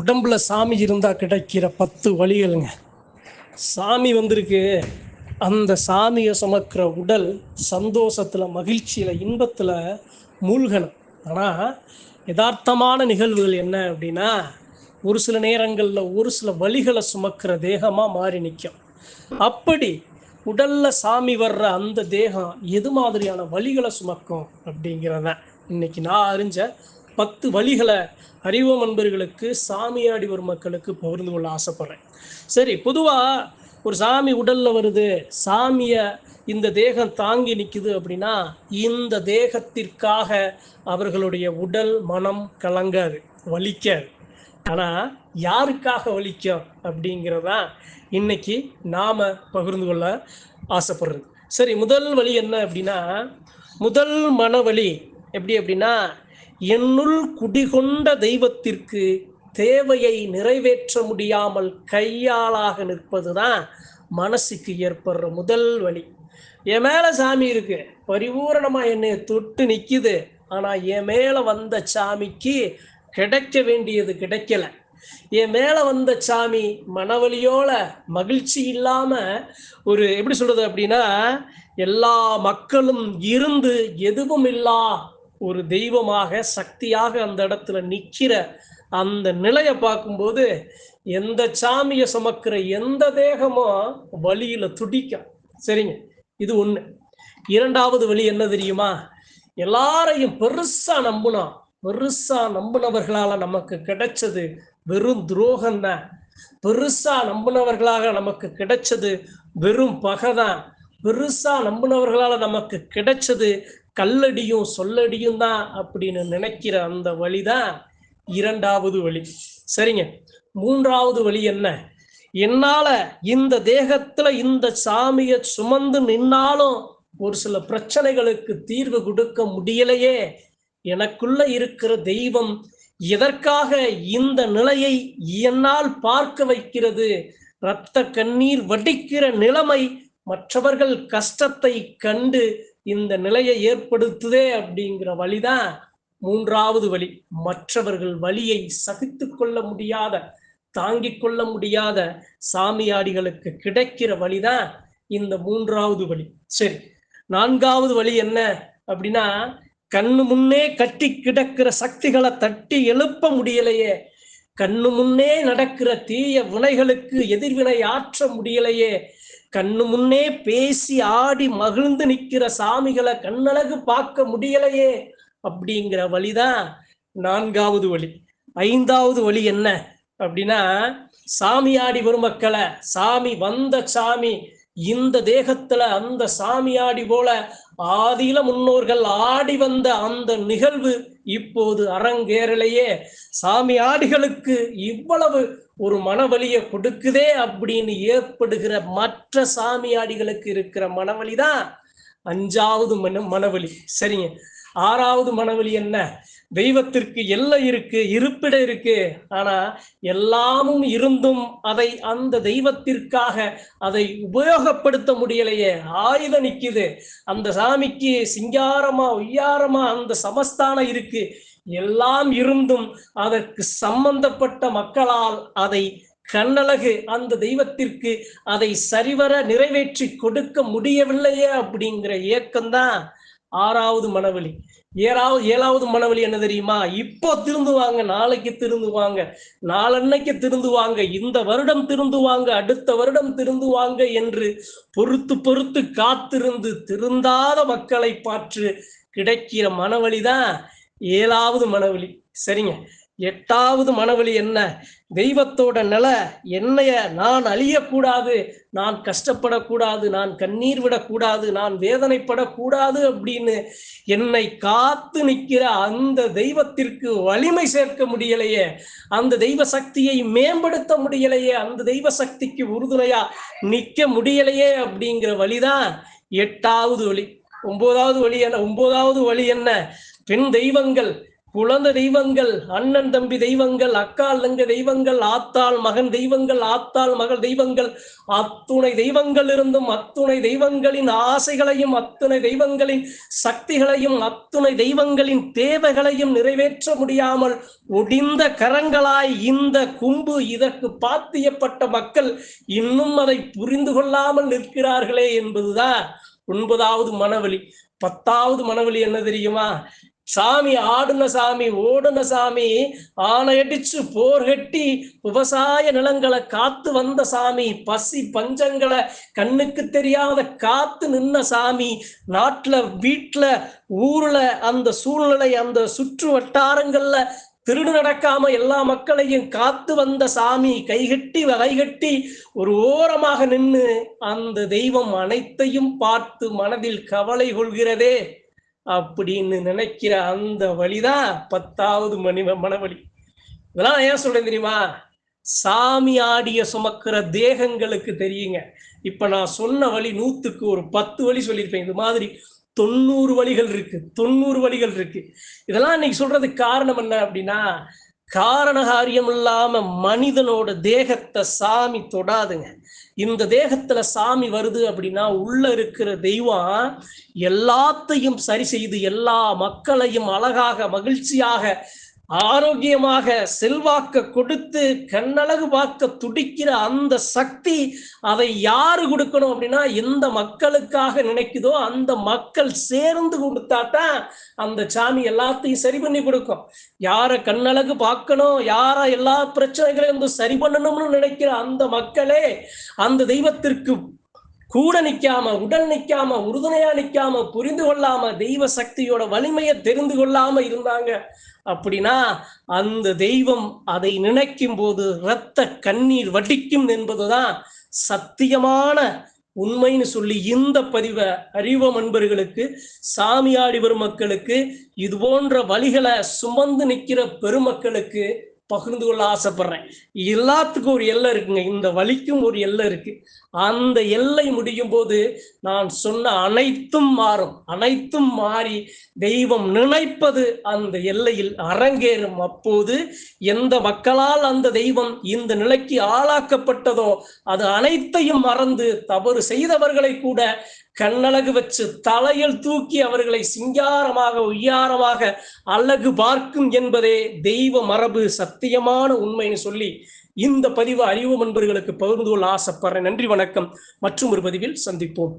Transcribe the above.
உடம்புல சாமி இருந்தால் கிடைக்கிற பத்து வழிகளுங்க. சாமி வந்திருக்கு. அந்த சாமியை சுமக்கிற உடல் சந்தோஷத்தில் மகிழ்ச்சியில் இன்பத்தில் மூழ்கணும். ஆனால் யதார்த்தமான நிகழ்வுகள் என்ன அப்படின்னா ஒரு சில நேரங்களில் ஒரு சில வழிகளை சுமக்கிற தேகமாக மாறி நிற்கும் அப்படி உடல்ல சாமி வர்ற அந்த தேகம் எது மாதிரியான வழிகளை சுமக்கும் அப்படிங்கிறத இன்னைக்கு நான் அறிஞ்ச பத்து வழிகளை அறிவோம் அன்பர்களுக்கு சாமியாடி வரும் மக்களுக்கு பகிர்ந்து கொள்ள ஆசைப்படுறேன். சரி பொதுவாக ஒரு சாமி உடலில் வருது சாமியை இந்த தேகம் தாங்கி நிற்குது அப்படின்னா இந்த தேகத்திற்காக அவர்களுடைய உடல் மனம் கலங்காது வலிக்காது. ஆனால் யாருக்காக வலிக்கும் அப்படிங்கிறதான் இன்னைக்கு நாம் பகிர்ந்து கொள்ள ஆசைப்படுறது. சரி முதல் வழி என்ன அப்படின்னா முதல் மனவழி எப்படி அப்படின்னா என்னுள் குடிகொண்ட தெய்வத்திற்கு தேவையை நிறைவேற்ற முடியாமல் கையாளாக நிற்பது தான் மனசுக்கு ஏற்படுற முதல் வழி. என் மேலே சாமி இருக்கு. பரிபூரணமாக என்னை தொட்டு நிற்கிது ஆனால் என் மேலே வந்த சாமிக்கு கிடைக்க வேண்டியது கிடைக்கல. என் மேலே வந்த சாமி மனவழியோட மகிழ்ச்சி இல்லாமல் ஒரு எப்படி சொல்றது அப்படின்னா எல்லா மக்களும் இருந்து எதுவும் இல்லா ஒரு தெய்வமாக சக்தியாக அந்த இடத்துல நிற்கிற அந்த நிலையை பார்க்கும்போது எந்த சாமியை சுமக்கிற எந்த தேகமும் வழியில துடிக்கும். சரிங்க? இது ஒண்ணு. இரண்டாவது வழி என்ன தெரியுமா? எல்லாரையும் பெருசா நம்பினோம் பெருசா நம்பினவர்களால நமக்கு கிடைச்சது வெறும் துரோகம் தான். பெருசா நம்பினவர்களாக நமக்கு கிடைச்சது வெறும் பகைதான் பெருசா நம்பினவர்களால நமக்கு கிடைச்சது கல்லடியும் சொல்லடியும் தான் அப்படின்னு நினைக்கிற அந்த வழி தான் இரண்டாவது வழி. சரிங்க. மூன்றாவது வழி என்ன? என்னால இந்த தேகத்துல இந்த சாமியை சுமந்து நின்னாலும் ஒரு சில பிரச்சனைகளுக்கு தீர்வு கொடுக்க முடியலையே. எனக்குள்ள இருக்கிற தெய்வம் எதற்காக இந்த நிலையை என்னால் பார்க்க வைக்கிறது? இரத்த கண்ணீர் வடிக்கிற நிலைமை மற்றவர்கள் கஷ்டத்தை கண்டு இந்த நிலையை ஏற்படுத்துதே அப்படிங்கிற வழிதான் மூன்றாவது வழி. மற்றவர்கள் வழியை சகித்து கொள்ள முடியாத தாங்கிக் கொள்ள முடியாத சாமியாடிகளுக்கு கிடைக்கிற வழிதான் இந்த மூன்றாவது வழி. சரி நான்காவது வழி என்ன அப்படின்னா கண்ணு முன்னே கட்டி கிடக்கிற சக்திகளை தட்டி எழுப்ப முடியலையே. கண்ணு முன்னே நடக்கிற தீய வினைகளுக்கு எதிர்வினை ஆற்ற முடியலையே. கண்ணு முன்னே பேசி ஆடி மகிழ்ந்து நிற்கிற சாமிகளை கண்ணழகு பார்க்க முடியலையே அப்படிங்கிற வழிதான் நான்காவது வழி. ஐந்தாவது வழி என்ன அப்படின்னா சாமியாடி வரும் சாமி வந்த சாமி இந்த தேகத்துல அந்த சாமியாடி போல ஆதியில முன்னோர்கள் ஆடி வந்த அந்த நிகழ்வு இப்போது அரங்கேறலையே. சாமி ஆடிகளுக்கு இவ்வளவு ஒரு மனவழியை கொடுக்குதே அப்படின்னு ஏற்படுகிற மற்ற சாமியாடிகளுக்கு இருக்கிற மனவழி தான் அஞ்சாவது மன மனவழி சரிங்க. ஆறாவது மனவழி என்ன? தெய்வத்திற்கு எல்லை இருக்கு இருப்பிட இருக்கு. ஆனா எல்லாமும் இருந்தும் அதை அந்த தெய்வத்திற்காக அதை உபயோகப்படுத்த முடியலையே. ஆயுத நிக்குது. அந்த சாமிக்கு சிங்காரமா ஒய்யாரமா அந்த சமஸ்தானம் இருக்கு. எல்லாம் இருந்தும் அதற்கு சம்பந்தப்பட்ட மக்களால் அதை கண்ணழகு அந்த தெய்வத்திற்கு அதை சரிவர நிறைவேற்றி கொடுக்க முடியவில்லையே அப்படிங்கிற ஏக்கம்தான் ஆறாவது மனவழி ஏழாவது ஏழாவது மனவழி என்ன தெரியுமா? இப்போ திருந்துவாங்க நாளைக்கு திருந்துவாங்க நாளன்னைக்கு திருந்துவாங்க இந்த வருடம் திருந்துவாங்க அடுத்த வருடம் திருந்துவாங்க என்று பொறுத்து பொறுத்து காத்திருந்து திருந்தாத மக்களை பார்த்து கிடைக்கிற மனவழிதான் ஏழாவது மனவழி சரிங்க. எட்டாவது மனவழி என்ன? தெய்வத்தோட நில என்னைய நான் அழியக்கூடாது நான் கஷ்டப்படக்கூடாது நான் கண்ணீர் விடக்கூடாது நான் வேதனைப்படக்கூடாது அப்படின்னு என்னை காத்து நிற்கிற அந்த தெய்வத்திற்கு வலிமை சேர்க்க முடியலையே அந்த தெய்வ சக்தியை மேம்படுத்த முடியலையே அந்த தெய்வ சக்திக்கு உறுதுணையா நிற்க முடியலையே அப்படிங்கிற வழிதான் எட்டாவது வழி ஒன்பதாவது வழி என்ன? ஒன்பதாவது வழி என்ன? பெண் தெய்வங்கள் குழந்தை தெய்வங்கள் அண்ணன் தம்பி தெய்வங்கள் அக்கால் தங்க தெய்வங்கள் ஆத்தாள் மகன் தெய்வங்கள் ஆத்தாள் மகள் தெய்வங்கள் அத்துணை தெய்வங்கள் இருந்தும் அத்துணை தெய்வங்களின் ஆசைகளையும் அத்துணை தெய்வங்களின் சக்திகளையும் அத்துணை தெய்வங்களின் தேவைகளையும் நிறைவேற்ற முடியாமல் ஒடிந்த கரங்களாய் இந்த கும்பு இதற்கு பாத்தியப்பட்ட மக்கள் இன்னும் அதை புரிந்து கொள்ளாமல் நிற்கிறார்களே என்பதுதான் ஒன்பதாவது மனவெளி பத்தாவது மனவெளி என்ன தெரியுமா? சாமி ஆடுன சாமி ஓடுன சாமி ஆணையடிச்சு போர் கட்டி விவசாய நிலங்களை காத்து வந்த சாமி பசி பஞ்சங்களை கண்ணுக்கு தெரியாத காத்து நின்ன சாமி நாட்டுல வீட்டுல ஊர்ல அந்த சூழ்நிலை அந்த சுற்று வட்டாரங்கள்ல திருடு நடக்காம எல்லா மக்களையும் காத்து வந்த சாமி கைகட்டி வகைகட்டி ஒரு ஓரமாக நின்று அந்த தெய்வம் அனைத்தையும் பார்த்து மனதில் கவலை கொள்கிறதே. அப்படின்னு நினைக்கிற அந்த வழிதான் பத்தாவது மணி மனவழி. இதெல்லாம் ஏன் சொல்றேன் தெரியுமா? சாமி ஆடிய சுமக்கிற தேகங்களுக்கு தெரியுங்க. இப்ப நான் சொன்ன வழி நூத்துக்கு ஒரு பத்து வழி சொல்லியிருப்பேன். இது மாதிரி தொண்ணூறு வழிகள் இருக்கு. தொண்ணூறு வழிகள் இருக்கு. இதெல்லாம் இன்னைக்கு சொல்றதுக்கு காரணம் என்ன அப்படின்னா காரணகாரியம் இல்லாம மனிதனோட தேகத்தை சாமி தொடாதுங்க. இந்த தேகத்துல சாமி வருது அப்படின்னா உள்ள இருக்கிற தெய்வம் எல்லாத்தையும் சரி செய்து எல்லா மக்களையும் அழகாக மகிழ்ச்சியாக ஆரோக்கியமாக செல்வாக்க கொடுத்து கண்ணழகு பார்க்க துடிக்கிற அந்த சக்தி அதை யாரு கொடுக்கணும் அப்படின்னா எந்த மக்களுக்காக நினைக்குதோ அந்த மக்கள் சேர்ந்து கொடுத்தாதான் அந்த சாமி எல்லாத்தையும் சரி பண்ணி கொடுக்கும். யார கண்ணழகு பார்க்கணும் யாரை எல்லா பிரச்சனைகளையும் வந்து சரி பண்ணணும்னு நினைக்கிற அந்த மக்களே அந்த தெய்வத்திற்கு கூட நிக்காம உடல் நிக்காம உறுதுணையா நிக்காம புரிந்து கொள்ளாம தெய்வ சக்தியோட வலிமையை தெரிந்து கொள்ளாம இருந்தாங்க அப்படின்னா அந்த தெய்வம் அதை நினைக்கும் போது இரத்த கண்ணீர் வடிக்கும் என்பதுதான் சத்தியமான உண்மைன்னு சொல்லி இந்த பதிவை அறிவம் அன்பர்களுக்கு சாமியாடி வரும் மக்களுக்கு இது போன்ற வழிகளை சுமந்து நிற்கிற பெருமக்களுக்கு பகிர்ந்து கொள்ள ஆசைப்படுறேன். எல்லாத்துக்கும் ஒரு எல்லை இருக்குங்க. இந்த வழிக்கும் ஒரு எல்லை இருக்கு. அந்த எல்லை முடியும் போது நான் சொன்ன அனைத்தும் மாறும். அனைத்தும் மாறி தெய்வம் நினைப்பது அந்த எல்லையில் அரங்கேறும். அப்போது எந்த மக்களால் அந்த தெய்வம் இந்த நிலைக்கு ஆளாக்கப்பட்டதோ அது அனைத்தையும் மறந்து தவறு செய்தவர்களை கூட கண்ணழகு வச்சு தலையில் தூக்கி அவர்களை சிங்காரமாக உய்யாரமாக அழகு பார்க்கும் என்பதே தெய்வ மரபு சத்தியமான உண்மைன்னு சொல்லி இந்த பதிவு அறிவு நண்பர்களுக்கு பகிர்ந்து கொள்ள ஆசைப்படுறேன். நன்றி வணக்கம். மற்றும் ஒரு பதிவில் சந்திப்போம்.